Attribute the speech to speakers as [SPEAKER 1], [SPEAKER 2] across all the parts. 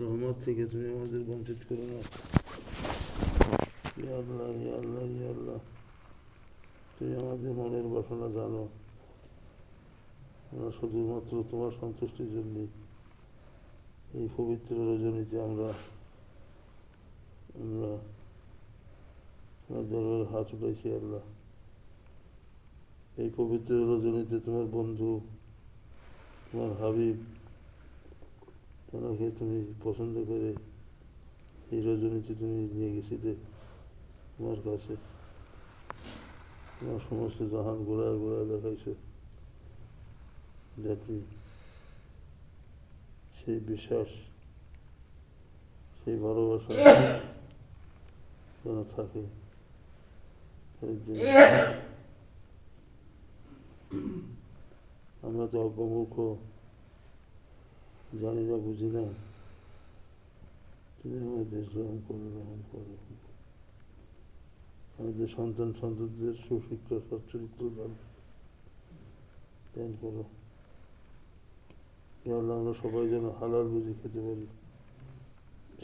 [SPEAKER 1] রহমত থেকে তুমি আমাদের বঞ্চিত করো না। আল্লাহ আল্লাহ আল্লাহ, তুমি আমাদের মনের বাসনা জানো। আমরা শুধুমাত্র তোমার সন্তুষ্টির জন্যে এই পবিত্র রজনীতে আমরা আমরা, তোমার দরবারে হাত উঠাইছি আল্লাহ। এই পবিত্র রজনীতে তোমার বন্ধু, তোমার হাবিব তারাকে তুমি পছন্দ করে এই রজনীতে তুমি নিয়ে গেছিলে তোমার কাছে। তোমার সমস্ত জাহান ঘোরায় ঘোরায় দেখাইছে যাতে সেই বিশ্বাস, সেই ভালোবাসা যেন থাকে আমরা তো অজ্ঞমূর্খ। জানি না বুঝি না তুমি আমাদের রহম করো রহম আমাদের সন্তান সন্ততিদের সুশিক্ষা দান। দান করো। আল্লাহ আমরা সবাই যেন হালাল বুঝে খেতে পারি।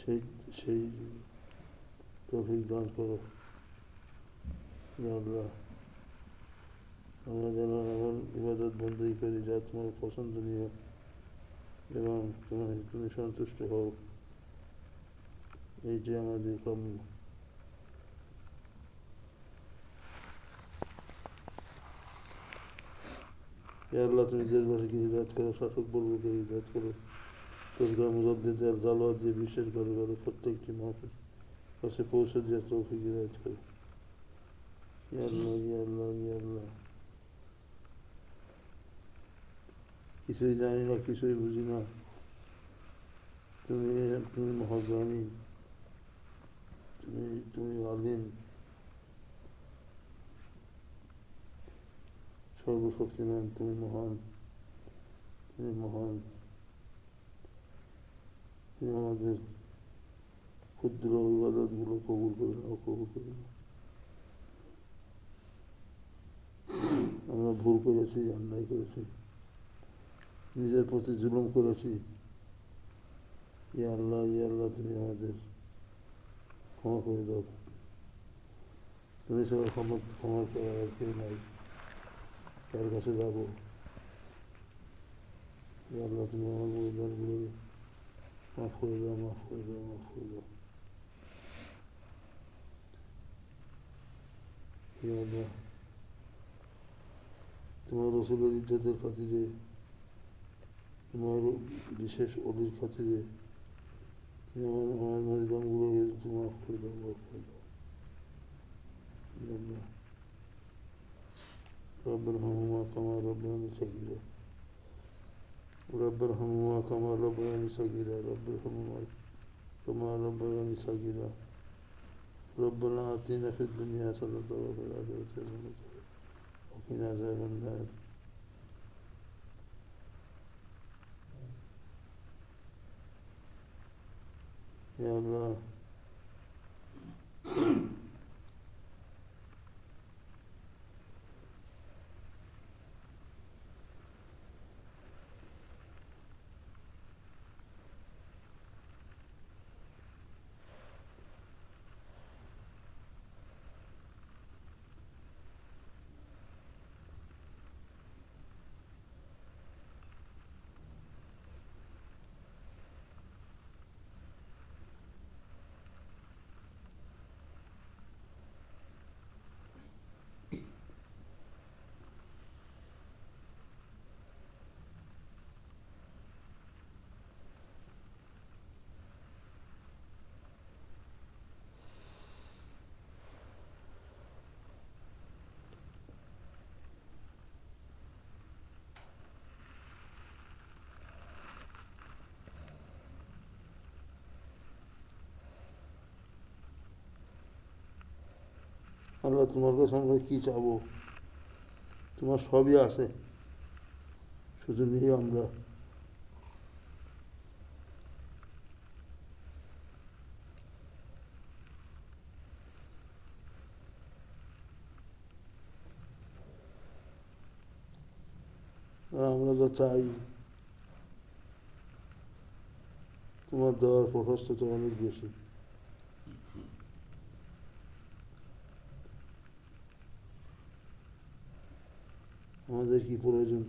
[SPEAKER 1] সেই সেই তৌফিক দান করো। আল্লাহ, আমরা যেন এমন ইবাদত বন্দী করি যা তোমার পছন্দনীয় এবং তোমার তুমি সন্তুষ্ট হও। এইটি আমাদের কাম্য আল্লাহ, তুমি দেশবাসীকে হিদায়ত করো, শাসক বর্গকে হিদায়ত করো। তরকা মুজদ্দিদের জালোয়া দিয়ে বিশ্বের ঘরে ঘরে প্রত্যেকটি মাহফিল কাছে পৌঁছে দিয়ে তৌফিক হিদায়ত করো। আল্লাহ আল্লাহ আল্লাহ। কিছুই জানি না, কিছুই বুঝি না। তুমি তুমি মহাজ্ঞানী, তুমি তুমি আলিম সর্বশক্তিমান, তুমি মহান তুমি মহান। তুমি আমাদের ক্ষুদ্র ইবাদতগুলো কবুল করে নাও, কবুল করে নাও। আমরা ভুল করেছি, অন্যায় করেছি। নিজের প্রতি জুলুম করেছি। ইয়া আল্লাহ ইয়া আল্লাহ, তুমি আমাদের ক্ষমা করে দাও। তুমি ছাড়া ক্ষমা ক্ষমা করার কেউ নাই। কার কাছে যাব? ইয়া আল্লাহ, তুমি আমার গুরুদারগুলো মাফ করে দাও, মাফ করে দাও, মাফ করে দাও। ইয়া আল্লাহ, তোমার রসুলের ইজ্জতের খাতিরে তোমার বিশেষ অলির খাতিরে তুমি আমার আমার মরিদানগুলোকে তুমি মাফ করে দাও মাফ করে দাও আল্লাহ رب ارحمهما كما ربياني صغيرا رب ارحمهما كما ربياني صغيرا رب ارحمهما كما ربياني صغيرا ربنا آتنا في الدنيا حسنة وفي الآخرة حسنة وقنا عذاب النار Yeah, আল্লাহ তোমার কাছে আমরা কী চাবো? তোমার সবই আছে। শুধু নেই আমরা। আমরা যা চাই, তোমার দেওয়ার প্রশস্ত তো অনেক বেশি। আমাদের কি প্রয়োজন?